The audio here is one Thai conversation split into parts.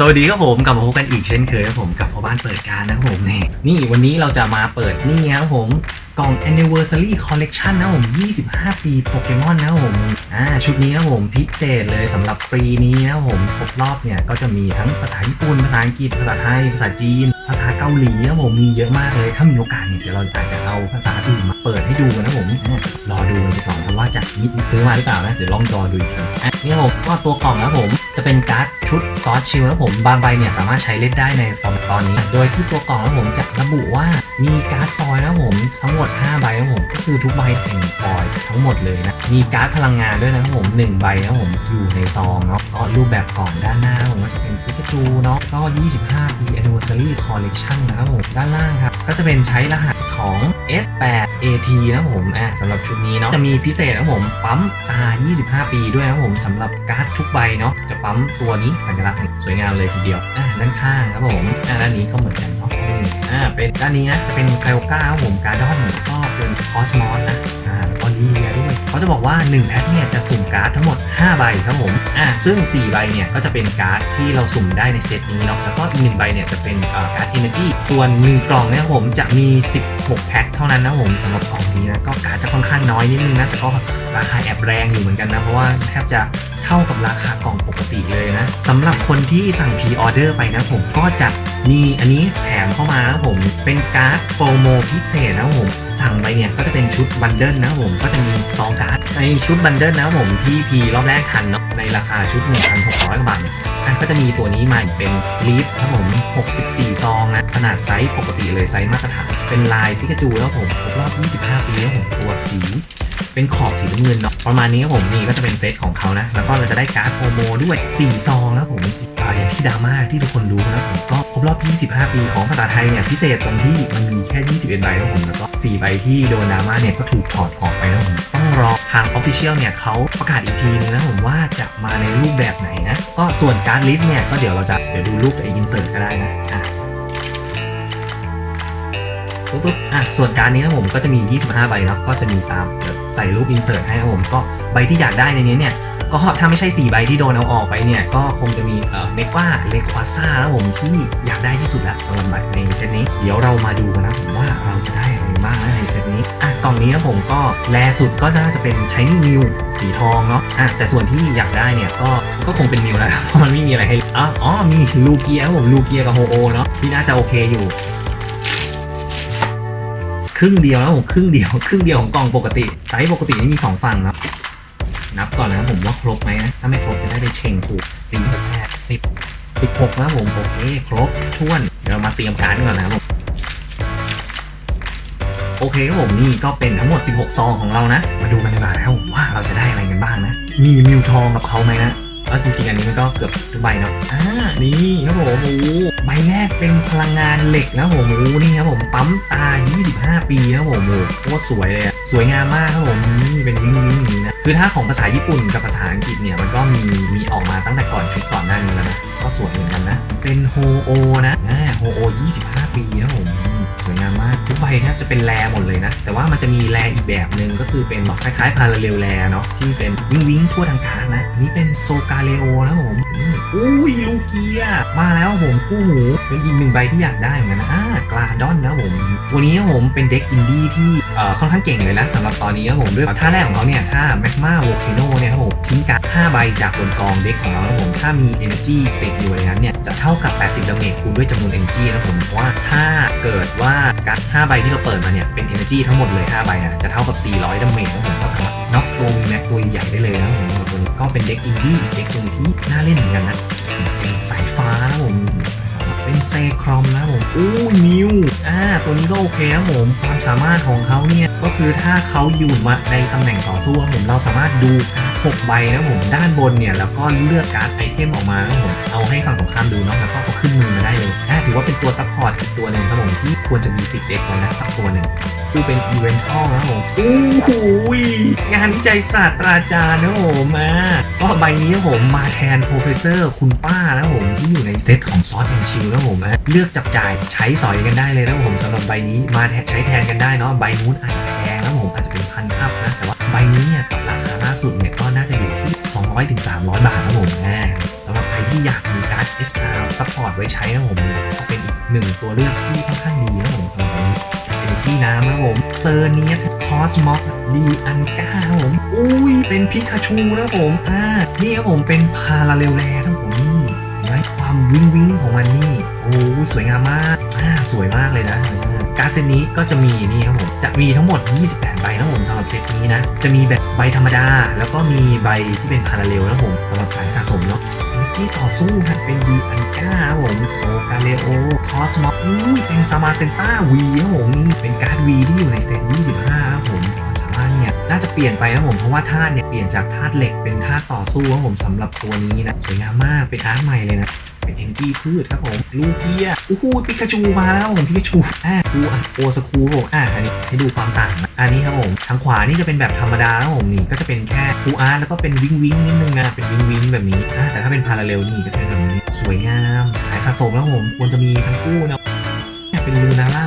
สวัสดีครับผมกลับมาพบกันอีกเช่นเคยครับผมกับพ่อบ้านเปิดการนะครับผมนี่นี่วันนี้เราจะมาเปิดนี่ครับผมกล่อง anniversary collection นะผม 25 ปีโปเกมอนนะผมอ่าชุดนี้นะครับผมพิเศษเลยสำหรับปีนี้นะครับผมครบรอบเนี่ยก็จะมีทั้งภาษาญี่ปุ่น ภาษาอังกฤษ ภาษาไทย ภาษาจีน ภาษาเกาหลีนะผมมีเยอะมากเลยถ้ามีโอกาสเนี่ยเดี๋ยวเราอาจจะเอาภาษาอื่นมาเปิดให้ดูกันนะผมรอดูกันก่อนว่าจะมีซื้อมาหรือเปล่านะเดี๋ยวลองรอดูอีกทีนี่ครับผมก็ตัวกล่องนะผม จะเป็นการ์ดชุดซอสชิลนะผมบางใบเนี่ยสามารถใช้เล่นได้ในฟอร์มตอนนี้ โดยที่ตัวกล่องนะครับผมจะระบุว่ามีการ์ดฟอยล์นะผมทั้งหมด 5 ใบนะผมก็คือทุกใบเป็นฟอยล์ทั้งหมดเลยนะมีการ์ดพลังงานด้วยนะผม 1 ใบนะผมอยู่ในซองเนาะก็รูปแบบกล่องด้านหน้าผมก็จะเป็นพิกาจูเนาะก็ 25 ปี anniversary collection นะครับผมด้านล่างครับ ก็จะเป็นใช้รหัสของ S8AT นะผมอะสำหรับชุดนี้เนาะจะมีพิเศษนะผมปั๊มตา 25 ปีด้วยนะผมสำหรับการ์ดทุกใบเนาะจะปั๊มตัวนี้สัญลักษณ์สวยงามเลยทีเดียวอะด้านข้างครับผมอะด้านนี้ก็เหมือนกันเนาะอ่าเป็นด้านนี้นะจะเป็นไคโอก้าครับผมการ์ดอนก็เป็นคอสมอสนะอ่าแล้วก็ เลียด้วยเขาจะบอกว่า 1แพ็คเนี่ยจะสุ่มการ์ดทั้งหมด 5 ใบครับผมอ่าซึ่ง 4 ใบเนี่ยก็จะเป็นการ์ดที่เราสุ่มได้ในเซตนี้เนาะแล้วก็อีกหนึ่งใบเนี่ยจะเป็นเอ่อการ์ด Energy ส่วน 1 กล่องเนี่ยผมจะมี 16 แพ็คเท่านั้นนะผมสำหรับกล่องนี้นะก็การ์ดจะค่อนข้างน้อยนิดนึงนะแต่ก็ราคาแอบแรงอยู่เหมือนกันนะเพราะว่าแทบจะเท่ากับราคากล่องปกติเลยนะสำหรับคนที่สั่งพีออเดอร์ไปนะผมก็จะมีอันนี้แถมเข้ามาครับผมเป็นการ์ดโปรโมพิเศษนะผม สั่งไปเนี่ยก็จะเป็นชุดบันเดิลนะผมก็จะมีซองการ์ดในชุดบันเดิลนะผมที่พีรอบแรกทันเนาะในราคาชุด 1,600กว่าบาทก็จะมีตัวนี้มาเป็นสลีปครับผม 64 ซองนะ ขนาดไซส์ปกติเลยไซส์มาตรฐาน เป็นลายพิกาจูแล้วผมครบรอบ 25 ปีแล้วผมตัวสีเป็นขอบสีน้ำเงินเนาะประมาณนี้ครับผมนี่ก็จะเป็นเซตของเขานะ แล้วก็เราจะได้การ์ดโปรโมด้วย 4 ซองแล้วผมออย่างที่ดราม่าที่ทุกคนรู้นะผมก็ครบรอบ 25 ปีของภาษาไทยเนี่ยพิเศษตรงที่มันมีแค่ 21 ใบแล้วผมแล้วก็4ใบที่โดนดราม่าเนี่ยก็ถูกถอดออกไปแล้วผมต้องรอทาง Official เนี่ยเขาประกาศอีกทีนึงนะผมว่าจะมาในรูปแบบไหนนะ ก็ส่วนการ์ดลิสต์เนี่ยก็เดี๋ยวเราจะเดี๋ยวดูรูปไอ้อินเสิร์ตก็ได้นะอะปุ๊บปุ๊บอะส่วนการนี้นะผมก็จะมี 25 ใบนะก็จะมีตามใส่รูปอินเสิร์ตให้นะผมก็ใบที่อยากได้ในนี้เนี่ยก็ถ้าไม่ใช่ 4 ใบที่โดนเอาออกไปเนี่ย ก็คงจะมีเอ่อเนกว่าเลควาซ่าแล้วผมที่อยากได้ที่สุดละสำหรับบัตรในเซตนี้ เดี๋ยวเรามาดูกันนะผมว่าเราจะได้ บ้างนะในเซตนี้อะกล่องนี้นะผมก็แลสุดก็น่าจะเป็นใช้นี่นิวสีทองเนาะอะแต่ส่วนที่อยากได้เนี่ยก็ก็คงเป็นนิวแหละเพราะมันไม่มีอะไรให้อ๋ออ๋อมีลูเกียครับผมลูเกียกับโฮโอเนาะที่น่าจะโอเคอยู่ครึ่งเดียวแล้วผมครึ่งเดียวครึ่งเดียวของกล่องปกติไซส์ปกตินี่มี 2 ฝั่งเนอะนับก่อนนะผมว่าครบไหมนะถ้าไม่ครบจะได้ไปเชงถูกสี่แปดสิบสิบหกนะผมโอเคครบท้วนเดี๋ยวเรามาเตรียมการก่อนนะครับผม โอเคครับผมนี่ก็เป็นทั้งหมด 16 ซองของเรานะ มาดูกันดีกว่านะครับผมว่าเราจะได้อะไรกันบ้างนะ มีมิวทองกับเขาไหมนะแล้วจริงๆ อันนี้มันก็เกือบทุกใบเนาะอ่านี่ครับผมโอ้ใบแรกเป็นพลังงานเหล็กนะผมโอ้โหนี่ครับผมปั๊มตา 25 ปีนะผมโอ้โหโคตรสวยเลยอะสวยงามมากครับผมนี่เป็นวิ้งวิ้งอย่างนี้ คือถ้าของภาษาญี่ปุ่นกับภาษาอังกฤษเนี่ยมันก็มีมีออกมาตั้งแต่ก่อนชุดก่อนหน้านี้แล้วนะก็สวยเหมือนกันนะ เป็นโฮโอนะอ่าโฮโอ 25 ปีนะผมอืมสวยงามมากทุกใบแทบจะเป็นแรหมดเลยนะ แต่ว่ามันจะมีแรอีกแบบหนึ่งก็คือเป็นแบบคล้ายๆพาราเรลแรเนาะที่เป็นวิ้งวิ้งทั่วทางการนะนนี้เป็นโซกาเลโอนะผมอืมอุ้ยลูเกียมาแล้วผมคู่หูเป็นอีกหนึ่งใบที่อยากได้เหมือนกันนะอ่ากลาดอนนะผมวันนี้ผมเป็นเด็กอินดี้ที่ ค่อนข้างเก่งเลยนะสำหรับตอนนี้ครับผมด้วยท่าแรกของเขาเนี่ยท่าแมกมาโวลเคโนเนี่ยครับผมทิ้งการ์ด5ใบจากบนกองเด็กของเราครับผมถ้ามี Energy ติดอยู่ในนั้นเนี่ยจะเท่ากับ 80ดาเมจคูณด้วยจำนวน Energy นะผมเพราะว่าถ้าเกิดว่าการ์ด5ใบที่เราเปิดมาเนี่ยเป็น Energy ทั้งหมดเลย5ใบนะจะเท่ากับ 400ดาเมจนะผมก็สามารถน็อกตัวมีแม็กตัวใหญ่ได้เลยนะผมตัวนี้ก็เป็นเด็กอินดี้อีกเด็กหนึ่งที่น่าเล่นเหมือนกันนะเป็นสายฟ้านะผม เป็นเซครอมนะผมอู้นิวอ่าตัวนี้ก็โอเคนะผมความสามารถของเขาเนี่ยก็คือถ้าเขาอยู่มาในตำแหน่งต่อสู้ผมเราสามารถดูการ 6 ใบนะผมด้านบนเนี่ยแล้วก็เลือกการ์ดไอเทมออกมานะผมเอาให้ฝั่งตรงข้ามดูเนาะแล้วก็เอาขึ้นมือมาได้เลยอ่าถือว่าเป็นตัวซัพพอร์ตอีกตัวหนึ่งครับผมที่ควรจะมีติดเด็กไว้นะสักตัวหนึ่งคือเป็นอีเวนทัลนะผมอู้หูยงานวิจัยศาสตราจารย์นะผมอะก็ใบนี้นะผมมาแทนโปรเฟสเซอร์คุณป้านะผมที่อยู่ในเซตของซอสแอนชิลนะผมนะเลือกจับจ่ายใช้สอยกันได้เลยนะผมสำหรับใบนี้มาแทนใช้แทนกันได้เนาะใบนู้นอาจจะแพงนะผมอาจจะเป็นพันอัพนะแต่ว่าใบนี้เนี่ยกับราคา สุดเนี่ยก็น่าจะอยู่ที่ 200-300 บาทนะผมนะสำหรับใครที่อยากมีการ์ด SR Support ไว้ใช้นะผมก็เป็นอีกหนึ่งตัวเลือกที่ค่อนข้างดีนะผมสำหรับเอจีน้ำนะผมเซอร์เนียคอสมอกดีอันก้าครับผม อุ้ย เป็นพิคาชูนะผม อ่า นี่ครับผมเป็นพาราเรลแลนะผมนี่เห็นไหมความวิงวิงของมันนี่ โอ้ยสวยงามมาก อ่า สวยมากเลยนะ การ์ดเซตนี้ก็จะมีนี่ครับผมจะมีทั้งหมด 28 ใบนะผมสำหรับเซตนี้นะ จะมีแบบใบธรรมดา แล้วก็มีใบที่เป็นพาราเรลนะผมสำหรับสายสะสมเนาะที่ต่อสู้ครับเป็นดีอันก้าผมโซกาเลโอคอสมออุ้ยเป็นซามาเซนต้าวีครับผมนี่เป็นการ์ดวีที่อยู่ในเซต25ครับผมามสามารถเนี่ยน่าจะเปลี่ยนไปนะผมเพราะว่าธาตุเนี่ยเปลี่ยนจากธาตุเหล็กเป็นธาตุต่อสู้ครับผมสำหรับตัวนี้นะสวยงามมากเป็นอาร์ตใหม่เลยนะ เป็นเอนจีพืชครับผมลูเปียอู้หูปิกาจูมาแล้วผมปิกาจูอ่าคูอะโอสคูโรอ่าอันนี้ให้ดูความต่างนะอันนี้ครับผมทางขวานี่จะเป็นแบบธรรมดาครับผมนี่ก็จะเป็นแค่ฟูอาร์แล้วก็เป็นวิงวิงนิดนึงนะเป็นวิงวิงแบบนี้อ่าแต่ถ้าเป็นพาราเรลนี่ก็จะเป็นแบบนี้สวยงามสายสะสมแล้วผมควรจะมีทั้งคู่นะเนี่ยเป็นลูนาร่า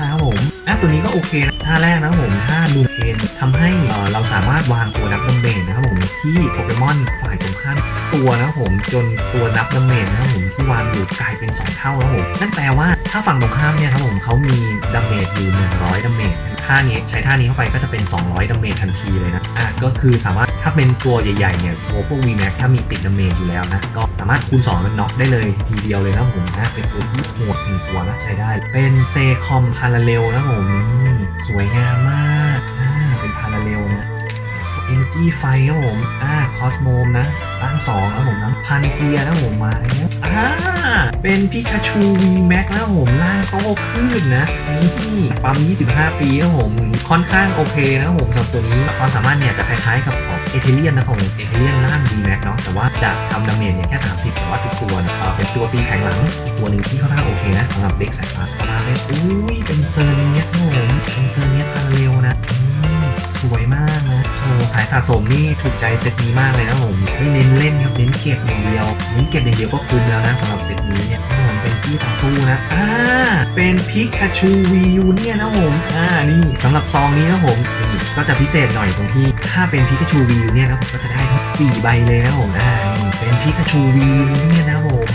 ตัวนี้ก็โอเคนะท่าแรกนะครับผมท่าดูเพนทำให้เราสามารถวางตัวนับดัมเบลนะครับผมที่โปเกมอนฝ่ายตรงข้ามตัวนะครับผมจนตัวนับดาเมจนะครับผมที่วางอยู่กลายเป็น 2 เท่าแล้วผมนั่นแปลว่า ถ้าฝั่งตรงข้ามเนี่ยครับผมเขามีดาเมจอยู่ 100ดาเมจท่านี้ใช้ท่านี้เข้าไปก็จะเป็น 200ดาเมจทันทีเลยนะอะก็คือสามารถถ้าเป็นตัวใหญ่ๆเนี่ยตัวพวก VMAX ถ้ามีติดดาเมจอยู่แล้วนะก็สามารถคูณ 2 มันน็อกได้เลยทีเดียวเลยนะผมนะเป็นตัวที่โหดหนึ่งตัวนะใช้ได้ เป็นเซคอมพาราเรลนะผมนี่สวยงามมากอ่าเป็นพาราเรลนะ Energy ไฟครับผม อ่าคอสโมมนะร่างสองแล้วผมนะพันเกียร์แล้วผมมาแล้วอ่า เป็นพิกาชู V Max แล้วผมร่างโตขึ้นนะนี่ปั๊ม 25 ปีแล้วผมค่อนข้างโอเคนะผมสำหรับตัวนี้ความสามารถเนี่ยจะคล้ายๆกับของเอเทเลียนนะของเอเทเลียนร่าง V Max เนาะแต่ว่าจะทำดาเมจเนี่ยแค่ 30แต่ว่าทุกตัวเนี่ยเอ่อเป็นตัวตีแข็งหลังอีกตัวหนึ่งที่ค่อนข้างโอเคนะสำหรับเด็กสายฟ้าต่อมาเป็นอุ้ยเป็นเซอร์เนียสครับผมเป็นเซอร์เนียสพาราเรลนะอื สวยมากนะโอ้สายสะสมนี่ถูกใจเซตนี้มากเลยนะผมไม่เน้นเล่นครับเน้นเก็บอย่างเดียวเน้นเก็บอย่างเดียวก็คุ้มแล้วนะสำหรับเซตนี้เนี่ยผมเป็นที่ต่อสู้นะอ่าเป็นพิกาชูวียูเนี่ยนะผมอ่านี่สำหรับซองนี้นะผมนี่ก็จะพิเศษหน่อยตรงที่ถ้าเป็นพิกาชูวียูเนี่ยนะผมก็จะได้ทั้งสี่ใบเลยนะผมอ่านี่เป็นพิกาชูวียูเนี่ยนะผม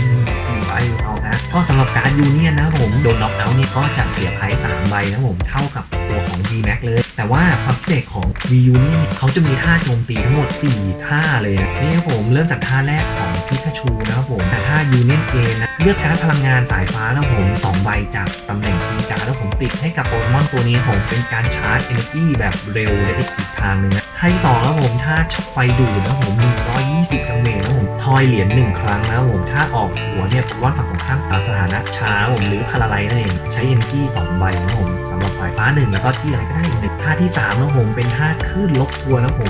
สี่ใบเอานะก็สำหรับการยูเนี่ยนะผมโดนน็อกเอาท์เนี่ยก็จะเสียไพ่สามใบนะผมเท่ากับ ตัวของ V Max เลย แต่ว่าความพิเศษของ V U เนี่เขาจะมีท่าโจมตีทั้งหมด 4 ท่าเลยนะนี่ครับผมเริ่มจากท่าแรกของพิกาชูนะครับผมแต่ท่า Union g a i นะเลือกการพลังงานสายฟ้าแล้วผม2ใบจากตำแหน่งทีการแล้วผมติดให้กับโปเกมอนตัวนี้ผมเป็นการชาร์จ Energy แบบเร็วและอีกทางนึงนะ ท่าที่สองแล้วผมท่าไฟดูดนะครับผม120ดาเมจนะผมทอยเหรียญหนึ่งครั้งนะผมถ้าออกหัวเนี่ยโปเกมอนฝั่งตรงข้ามตามสถานะช้าผมหรือพาราไลท์นั่นเองใช้ Energy 2ใบนะผมสำหรับสายฟ้าหนึ่งแล้วก็ที่อะไรก็ได้อีกหนึ่งท่าที่3นะผมเป็นท่าคลื่นลบกวนนะผม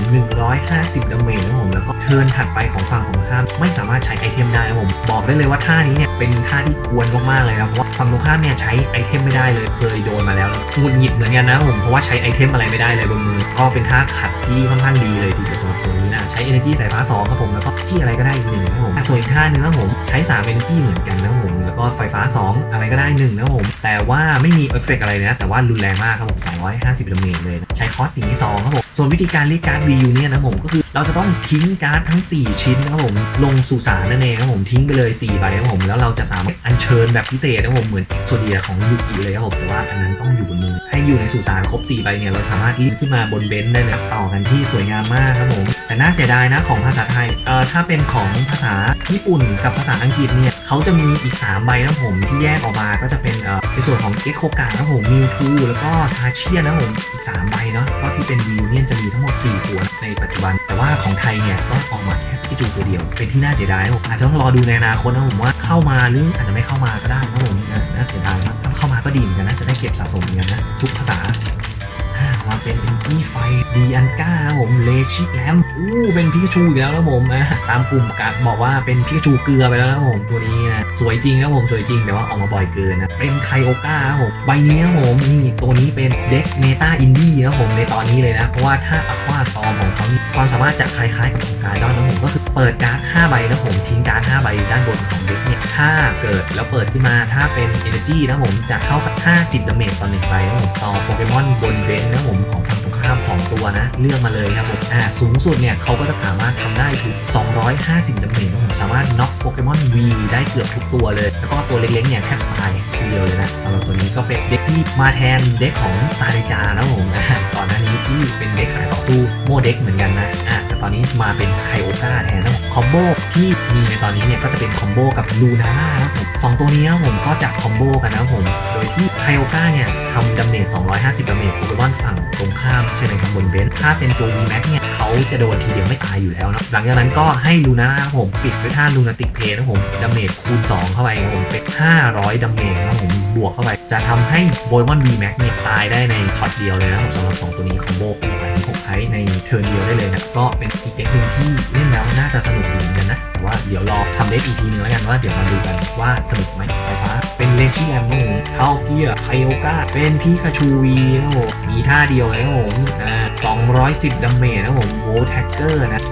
150ดาเมจนะผมแล้วก็เทิร์นถัดไปของฝั่งตรงข้าม ไม่สามารถใช้ไอเทมได้นะผมบอกได้เลยว่าท่านี้เนี่ยเป็นท่าที่กวนมากๆเลยนะเพราะว่าฝั่งตรงข้ามเนี่ยใช้ไอเทมไม่ได้เลยเคยโดนมาแล้วหงุดหงิดเหมือนกันนะผมเพราะว่าใช้ไอเทมอะไรไม่ได้เลยบนมือก็เป็นท่าขัดที่ค่อนข้างดีเลยทีเดียวสำหรับตัวนี้นะใช้ energy สายฟ้า2ครับผมแล้วก็ที่อะไรก็ได้อีกหนึ่งนะครับผมส่วนอีกท่านนึงนะผมใช้ 3 energy เหมือนกันนะครับผมแล้วก็ไฟฟ้า 2 อะไรก็ได้หนึ่งนะครับผมแต่ว่าไม่มีเอฟเฟกอะไรนะแต่ว่ารุนแรงมากครับผม250ดาเมจเลยนะใช้คอสหนี2ครับผม ส่วนวิธีการเรียกการ์ด VU เนี่ยนะผมก็คือเราจะต้องทิ้งการ์ดทั้ง 4 ชิ้นนะครับผมลงสู่สารนั่นเองครับผมทิ้งไปเลย4ใบครับผมแล้วเราจะสามารถอัญเชิญแบบพิเศษนะครับผมเหมือนโซเดียของยูกิเลยครับผมแต่ว่าอันนั้นต้องอยู่บนมือให้อยู่ในสุสานครบ4ใบเนี่ยเราสามารถรีบขึ้นมาบนเบนซ์ได้เลยต่อกันที่สวยงามมากครับผมแต่น่าเสียดายนะของภาษาไทยเอ่อถ้าเป็นของภาษาญี่ปุ่นกับภาษาอังกฤษเนี่ย เขาจะมีอีก 3 ใบนะผมที่แยกออกมาก็จะเป็นในส่วนของเอ็กโคกานะผมมิวทูแล้วก็ซาเชียนะผมอีก 3 ใบเนาะก็ที่เป็นวิวเนี่ยจะมีทั้งหมด 4 ตัวในปัจจุบัน แต่ว่าของไทยเนี่ยก็ออกมาแค่พิจูตัวเดียว เป็นที่น่าเสียดายนะผมอาจจะต้องรอดูในอนาคตนะผมว่าเข้ามาหรืออาจจะไม่เข้ามาก็ได้นะผมนะน่าเสียดายมากถ้าเข้ามาก็ดีเหมือนกันนะจะได้เก็บสะสมเหมือนกันนะทุกภาษา มาเป็นเอ็นจีไฟดีอันก้าผมเลชิแลมอู้เป็นพิกาชูอีกแล้วนะผมอะตามกลุ่มกะบอกว่าเป็นพิกาชูเกลือไปแล้วนะผมตัวนี้นะสวยจริงนะผมสวยจริงแต่ว่าออกมาบ่อยเกินนะเป็นไคโอก้าครับผมใบนี้นะผมนี่ตัวนี้เป็นเด็กเมตาอินดี้นะผมในตอนนี้เลยนะ เพราะว่าถ้าอควาสตอมของเขานี่ความสามารถจะคล้ายๆกับของการดอนนะผมก็คือเปิดการ์ด5ใบนะผมทิ้งการ์ด5ใบด้านบนของเด็กเนี่ยถ้าเกิดแล้วเปิดขึ้นมาถ้าเป็น Energy นะผมจะเท่ากับ 50ดาเมจต่อหนึ่งใบนะผมต่อโปเกมอนบนเบนนะผมของฝั่งตรงข้าม 2 ตัวนะ เลือกมาเลยครับผมอ่าสูงสุดเนี่ยเขาก็จะสามารถทำได้ถึง 250ดาเมจนะผมสามารถน็อกโปเกมอน V ได้เกือบทุกตัวเลย แล้วก็ตัวเล็กๆเนี่ยแทบตายทีเดียวเลยนะสำหรับตัวนี้ก็เป็นเด็กที่มาแทนเด็กของซาเดจานะผมอ่าก่อนหน้านี้ที่เป็นเด็กสายต่อสู้โมเด็กเหมือนกันนะอ่า ต่ตอนนี้มาเป็นไคโอก้าแทนนะคอมโบที่มีในตอนนี้เนี่ยก็จะเป็นคอมโบกับลูนาร่านะผมสองตัวนี้นะผมก็จะคอมโบกันนะผมโดยที่ไคโอก้าเนี่ยทำดาเมจ250ดาเมจโปเกมอนฝั่งตรงข้ามใช่ไหมครับบนเบนซ์ถ้าเป็นตัว VMAX เนี่ยเขาจะโดนทีเดียวไม่ตายอยู่แล้วนะหลังจากนั้นก็ให้ลูนาร่าผมปิดด้วยท่าลูนาติกเพย์นะผมดาเมจคูณ 2 เข้าไปผมเป็น500ดาเมจนะผมบวกเข้าไป จะทำให้โปเกมอน VMAX เนี่ยตายได้ในช็อตเดียวเลยนะครับสำหรับสองตัวนี้คอมโบคู่กันผมใช้ในเทิร์นเดียวได้เลยนะ ก็เป็นอีกเด็กหนึ่งที่เล่นแล้วน่าจะสนุกดีเหมือนกันนะ แต่ว่าเดี๋ยวรอทำเด็กอีกทีนึงแล้วกันว่าเดี๋ยวมาดูกันว่าสนุกไหมสายฟ้า เป็นเลชิแลมนะผมเข้าเกียร์ไคโอกาเป็นพีคาชูวีนะผมมีท่าเดียวเลยนะผมอ่า210ดาเมจนะผมโวแท็กเกอร์นะ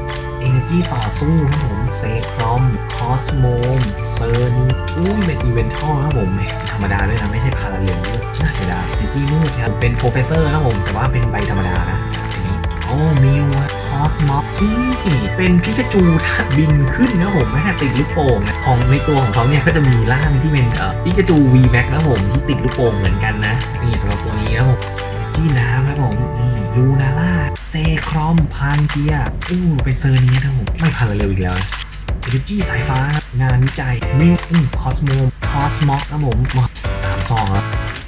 เอเนจีต่อสู้ครับผมเซครอมคอสโมมเซอร์นี่อุ้ยเป็นอีเวนทัลครับผมแหมธรรมดาด้วยนะ ไม่ใช่พาราเรลน่าเสียดายเอเนจีมืดครับเป็นโปรเฟสเซอร์นะผม แต่ว่าเป็นใบธรรมดานะอันนี้โอ้มิวคอสมอฟนี่เป็นพิกาจูบินขึ้นนะผมไม่ติดลูกโป่งนะของในตัวของเขาเนี่ยก็จะมีร่างที่เป็นเอ่อพิกาจู V Max นะผมที่ติดลูกโป่งเหมือนกันนะนี่สำหรับตัวนี้นะผมจี้น้ำครับผมนี่ ลูนาร่าเซครอมพานเกียอู้เป็นเซอร์นี้ครับผมไม่พันเร็วอีกแล้วนะเอเนจีสายฟ้าครับงานวิจัยมิวคอสโมคอสมอกครับผมสามซองครับ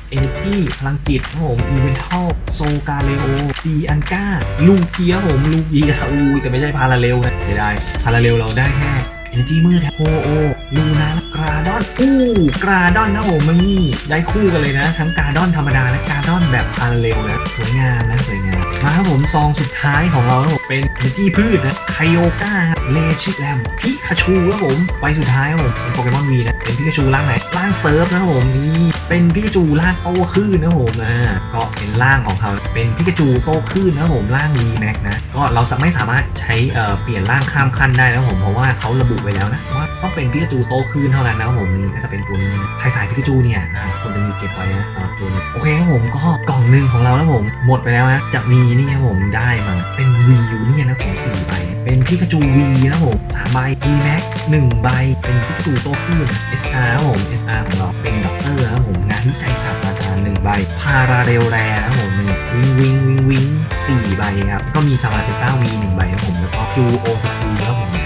เอเนจีพลังจิตครับผมอีเวนทัลโซกาเลโอดีอันก้า ลูเกียผม ลูเกียอู้แต่ไม่ใช่พาราเรลนะเสียดายพาราเรลเราได้แค่เอเนจีมืดครับโอโอ ลูนากราดอนอู้กราดอนนะผมมันนี่ได้คู่กันเลยนะ ทั้งกราดอนธรรมดาและกราดอนแบบพาราเรลนะสวยงามนะสวยงามมาครับผมซองสุดท้ายของเราครับผมเป็นเนจี้พืชนะไคโอก้าเลชิแลมพิคาชูครับผมใบสุดท้ายครับผมเป็นโปเกมอนวีนะเป็นพิคาชูร่างไหนร่างเซิร์ฟนะครับผมนี่เป็นพิกาจูร่างโตขึ้นนะครับผมนะก็เป็นร่างของเขาเป็นพิกาจูโตขึ้นนะครับผมร่าง V Max นะก็เราไม่สามารถใช้เอ่อเปลี่ยนร่างข้ามขั้นได้นะครับผมเพราะว่าเขาระบุไว้แล้วนะว่าต้องเป็นพิกาจูโตขึ้นเท่านั้นนะครับผมนี่ก็จะเป็นตัวนี้นะใครสายพิกาจูเนี่ยอ่าควรจะมีเก็บไว้นะสำหรับตัวนี้โอเคครับผมก็กล่องหนึ่งของเรานะผมหมดไปแล้วนะจะมีนี่ครับผมได้มาเป็น V Union นะผมสี่ใบเป็นพิกาจู V นะผมสามใบ V Max หนึ่งใบเป็นพิกาจูโตขึ้น SR ครับผม SR ของเราเป็นด็อกเตอร์นะครับผมงานวิจัยศาสตราจารย์หนึ่งใบพาราเรลแรนะครับผมหนึ่งวิงวิงวิงวิงสี่ใบครับก็มีซามาเซต้าวีหนึ่งใบนะครับผมแล้วก็จูโอสคูครับผม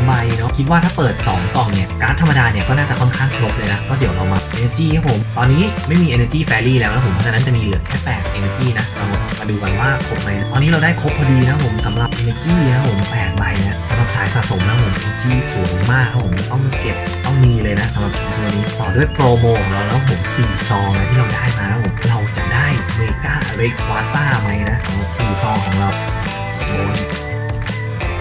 3ใบเนาะคิดว่าถ้าเปิด 2 กล่องเนี่ยการ์ดธรรมดาเนี่ยก็น่าจะค่อนข้างครบเลยนะก็เดี๋ยวเรามา Energy ครับผม ตอนนี้ไม่มี Energy Fairy แล้วนะผมเพราะฉะนั้นจะมีเหลือแค่8 Energy นะเรามาดูกันว่าครบไหมตอนนี้เราได้ครบพอดีนะผมสำหรับ Energy นะผม8ใบนะสำหรับสายสะสมนะผมที่สวยมากครับผมต้องเก็บต้องมีเลยนะสำหรับตัวนี้ต่อด้วยโปรโมของเราแล้วผม4ซองนะที่เราได้มาแล้วผมเราจะได้เมกาเลควาซ่าไหมนะสำหรับ4ซองของเราโอ้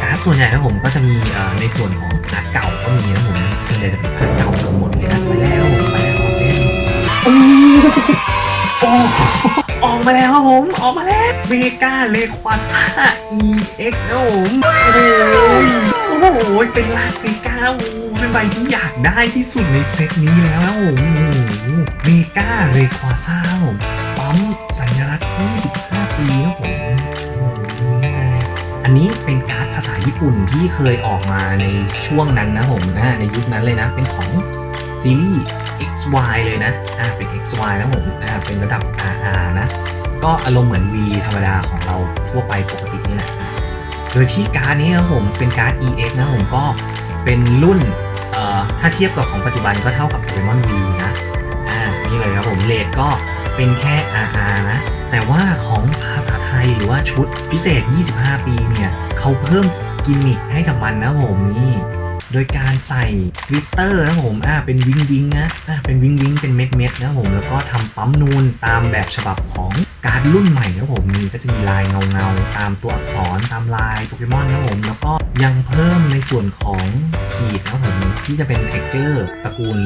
การ์ดส่วนใหญ่นะผมก็จะมีในส่วนของการ์ดเก่าก็มีนะผมส่วนใหญ่จะเป็นการ์ดเก่าทั้งหมดเลยนะไปแล้วไปแล้วเล่นโอ้ออกมาแล้วครับผม ออกมาแล้วเมกาเลควาซ่า EX นะผมโอ้โหโอ้โหเป็นลากเมกาโอ้เป็นใบที่อยากได้ที่สุดในเซตนี้แล้วนะผมโอ้โหเมกาเลควาซ่าผมปั๊มสัญลักษณ์ 25 ปีนะผมเอันนี้เป็นการ์ดภาษาญี่ปุ่นที่เคยออกมาในช่วงนั้นนะผมนะในยุคนั้นเลยนะ เป็นของซีรีส์ XY เลยนะ อ่า เป็น XY นะผมอ่าเป็นระดับ RR นะ ก็อารมณ์เหมือน V ธรรมดาของเราทั่วไปปกตินี่แหละ โดยที่การ์ดนี้นะผมเป็นการ์ด EX นะผมก็เป็นรุ่น เอ่อ ถ้าเทียบกับของปัจจุบันก็เท่ากับ Pokemon V นะ อ่า นี่เลยครับผมเลทก็ เป็นแค่ RR นะ แต่ว่าของภาษาไทยหรือว่าชุดพิเศษ 25 ปีเนี่ยเขาเพิ่มกิมมิคให้กับมันนะผมนี่โดยการใส่กลิตเตอร์นะผม อ่า เป็นวิงวิงนะ อ่า เป็นวิงวิง เป็นเม็ดเม็ดนะผม แล้วก็ทำปั๊มนูนตามแบบฉบับของ การ์ดรุ่นใหม่นะผมมีก็จะมีลายเงาเงาๆตามตัวอักษรตามลายโปเกมอนนะผมแล้วก็ยังเพิ่มในส่วนของขีดนะผมที่จะเป็นเทคเจอร์ตระกูล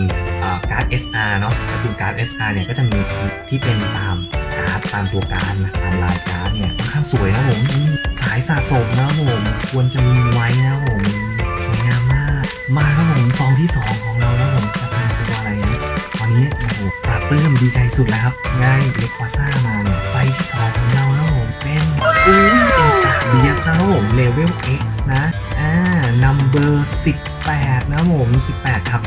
การ์ด SR เนาะตระกูลการ์ด SR เนี่ยก็จะมีขีดที่เป็นตามการ์ดตามตัวการ์ดนะตามลายการ์ดเนี่ยค่อนข้างสวยนะผมนี่สายสะสมนะผมควรจะมีไว้นะผมสวยงามมากมาครับผมซองที่ 2 ของเราแล้วผม ดีใจสุดแล้วครับได้เล็กควาซ่ามาเนี่ยใบที่สองของเราแล้วผมเป็นอุ้ยเป็นกาเบียสครับผมเลเวล X นะอ่า number 18 นะครับผม 18ทับ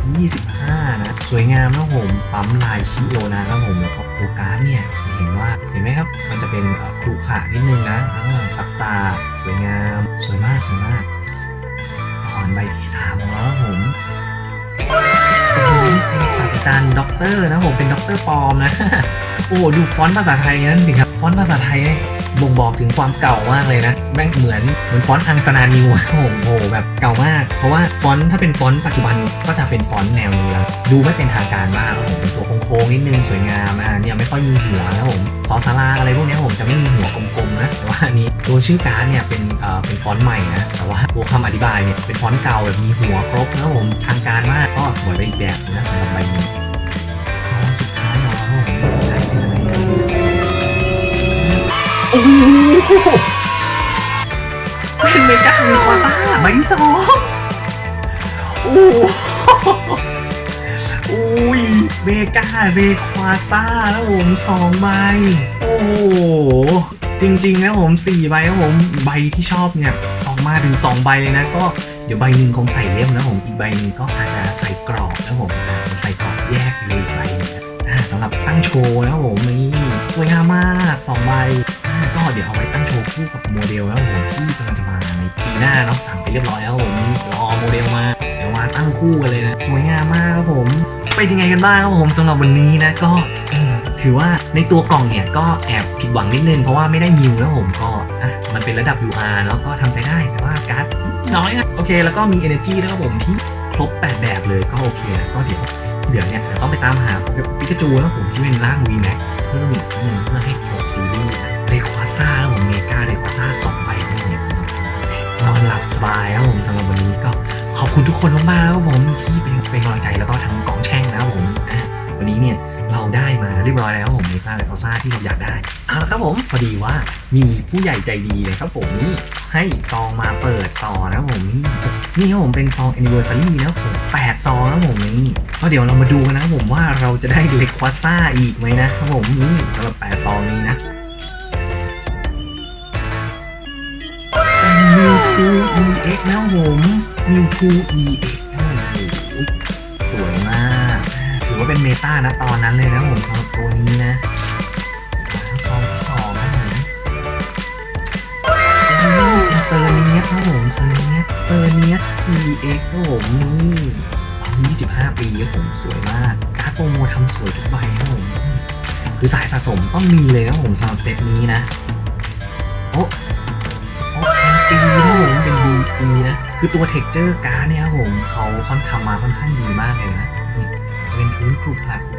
25 นะ สวยงามนะผมปั๊มลายชิโรนะครับผมแล้วก็ตัวการ์ดเนี่ยจะเห็นว่าเห็นไหมครับ มันจะเป็นครุขระนิดนึงนะอ่าสักซาสวยงาม สวยมากสวยมากตอนใบที่สามของเราครับผม ศาสตราจารย์ด็อกเตอร์นะผมเป็นด็อกเตอร์ปลอมนะ โอ้ดูฟอนต์ภาษาไทยนั่นสิครับ อนต์ภาษาไทยบ่งบอกถึงความเก่ามากเลยนะแม่งเหมือนเหมือนฟอนต์อังสนานิวโอ้โหแบบเก่ามาก เพราะว่าฟอนต์ถ้าเป็นฟอนต์ปัจจุบันก็จะเป็นฟอนต์แนวนี้แล้วดูไม่เป็นทางการมากแล้วผมเป็นตัวโค้งๆนิดนึงสวยงามอะเนี่ยไม่ค่อยมีหัวนะผมซอสาราอะไรพวกนี้ผมจะไม่มีหัวกลมๆนะแต่ว่าอันนี้ตัวชื่อการ์ดเนี่ยเป็นเอ่อเป็นฟอนต์ใหม่นะแต่ว่าตัวคำอธิบายเนี่ยเป็นฟอนต์เก่าแบบมีหัวครบนะผมทางการมากก็สวยไปอีกแบบนะสำหรับใบนี้ เป็นเมกามีควาซ่าใบสองโอ้โอุ้ยเบกาเบควาซ่าแล้วผมสองใบ โอ้โห จริงๆนะผมสี่ใบครับผมใบที่ชอบเนี่ย ออกมาถึง2ใบเลยนะ ก็เดี๋ยวใบหนึ่งคงใส่เล่มนะผมอีกใบหนึ่งก็อาจจะใส่กรอบนะผมใส่กรอบแยกเลยใบหนึงนะอ่าสำหรับตั้งโชว์นะผมนี่สวยงามมากสองใบ เดี๋ยวเอาไว้ตั้งโชว์คู่กับโมเดลนะผมที่กำลังจะมาในปีหน้าเนาะสั่งไปเรียบร้อยแล้วผมรอโมเดลมาเดี๋ยวมาตั้งคู่กันเลยนะสวยงามมากครับผมเป็นยังไงกันบ้างครับผมสำหรับวันนี้นะก็ถือว่าในตัวกล่องเนี่ยก็แอบผิดหวังนิดนึงเพราะว่าไม่ได้มิวแล้วผมก็อะมันเป็นระดับ UR แล้วก็ทำใจได้แต่ว่าการ์ดน้อยนะโอเค แล้วก็มี Energy นะครับผมที่ครบ 8 แบบเลยก็โอเคนะก็เดี๋ยวเดี๋ยวเนี่ยเดี๋ยวต้องไปตามหาปิกาจูนะครับผมที่เป็นร่าง VMAX เพิ่มอีกนิดนึงเพื่อให้ครบซีรีส์นะ เรควาซ่าแล้วผมเมกาเรควาซ่าสองใบนะผมสำหรับนอนหลับสบายครับผมสำหรับวันนี้ก็ขอบคุณทุกคนมากๆแล้วครับผมที่เป็นเป็นกำลังใจแล้วก็ทั้งกองแช่งนะครับผมวันนี้เนี่ยเราได้มาเรียบร้อยแล้วผมในพาร์ทเอาซ่าที่เราอยากได้เอาละครับผมพอดีว่ามีผู้ใหญ่ใจดีเลยครับผมนี่ให้ซองมาเปิดต่อนะครับผมนี่นี่ครับผมเป็นซอง anniversary นะครับผมแปดซองนะครับผมนี่ก็เดี๋ยวเรามาดูกันนะครับผมว่าเราจะได้เลควาซ่าอีกไหมนะครับผมนี่สำหรับแปดซองนี้นะ EX นะครับผม Mewtwo EX โอ้โหสวยมาก ถือว่าเป็นเมตานะตอนนั้นเลยนะผมสำหรับตัวนี้นะสามสองสองนะผมเซอร์เนียสครับผมเซอร์เนียสเซอร์เนียส EX ครับผมนี่อายุ25 ปีครับผมสวยมากการ์ดโปรโมทำสวยทุกใบครับผมคือสายสะสมต้องมีเลยนะผมสำหรับเซตนี้นะโอ้โอ้ ดีนะ คือตัวเท็กเจอร์การ์ดเนี่ยครับผมเขาค่อนทำมาค่อนข้างดีมากเลยนะนี่เป็นพื้นครุขระครุ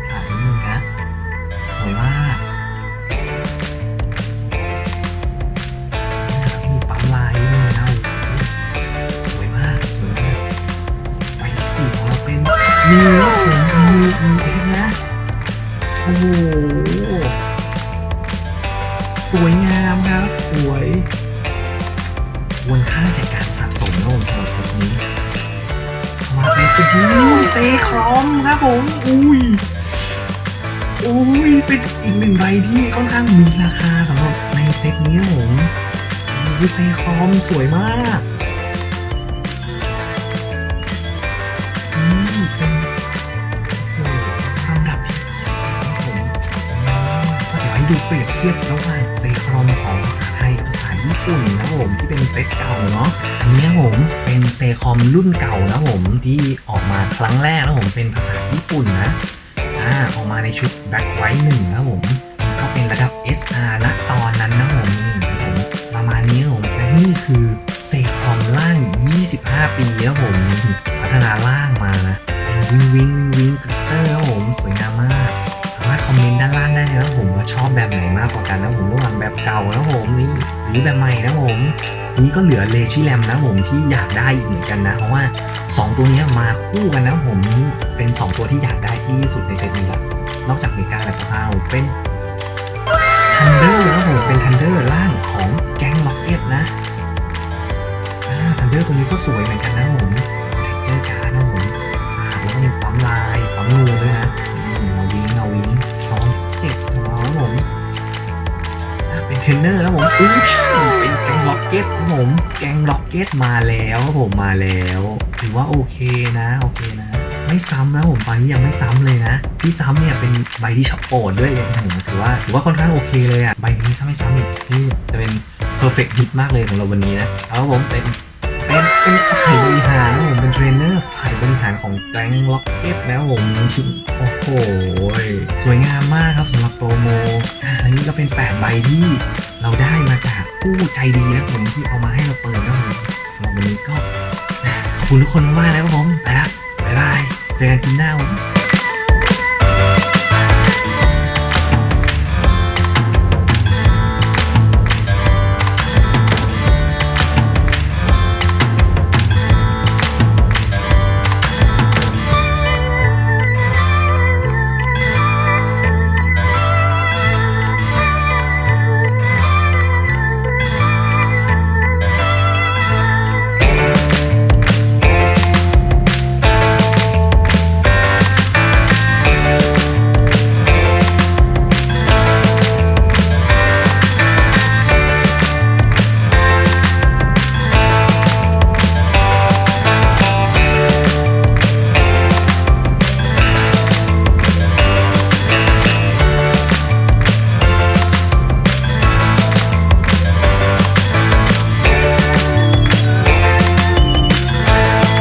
ซีคอมสวยมากเป็นลำดับที่21ครับผมสวยงามากก็เดี๋ยวให้ดูเปรียบเทียบระหว่างเซครอมของภาษาไทยกับภาษาญี่ปุ่นนะผมที่เป็นเซตเก่าเนาะอันนี้ผมเป็นเซคอมรุ่นเก่านะผมที่ออกมาครั้งแรกนะผมเป็นภาษาญี่ปุ่นนะอ่าออกมาในชุดแบ็คไวท์หนึ่งนะผมนี่ก็เป็นระดับ SR ณตอนนั้นนะผมนี่นะผม ประมาณนี้ผมและนี่คือเซคอมล่าง 25 ปีนะผมพัฒนาล่างมานะเป็นวิงวิงวิงกริตเตอร์นะผมสวยงามมาก สามารถคอมเมนต์ด้านล่างได้นะผมว่าชอบแบบไหนมากกว่ากันนะผมระหว่างแบบเก่านะผมนี่หรือแบบใหม่นะผมนี้ก็เหลือเลชิแรมนะผมที่อยากได้อีกเหมือนกันนะ เพราะว่า 2 ตัวนี้มาคู่กันนะผมเป็น 2 ตัวที่อยากได้ที่สุดในเซตนี้ละนอกจากเมกาและพาซาเป็น ทันเดอร์นะผมเป็นทันเดอร์ล่างของแก๊งล็อกเก็ตนะทันเดอร์ตัวนี้ก็สวยเหมือนกันนะผมเท็กเจอร์การ์ดนะผมสาดแล้วก็มีปั๊มลายปั๊มนูนด้วยนะเอาวิ่งเอาวิ่งสองเจ็ดของเผมเป็นเทรนเนอร์นะผมอุ้ยเป็นแก๊งล็อกเก็ตนะผม แก๊งล็อกเก็ตมาแล้วผมมาแล้ว ถือว่าโอเคนะ โอเคนะ ไม่ซ้ำนะผมตอนนี้ยังไม่ซ้ำเลยนะ ที่ซ้ำเนี่ยเป็นใบที่ชอบโปดด้วยอย่างผมถือว่าถือว่าค่อนข้างโอเคเลยอะใบนี้ถ้าไม่ซ้ำอีกนี่จะเป็น perfect hit มากเลยสำหรับวันนี้นะเอาผมเป็นเป็นเป็นฝ่ายบริหารนะผมเป็นเทรนเนอร์ฝ่ายบริหารของแกงล็อกเก็ตนะผมโอ้โหสวยงามมากครับสำหรับโปรโมอันนี้ก็เป็นแปดใบที่เราได้มาจากผู้ใจดีนะผมที่เอามาให้เราเปิดนะผมสำหรับวันนี้ก็ขอบคุณทุกคนมากๆนะครับผมไปละบ๊ายบาย เจ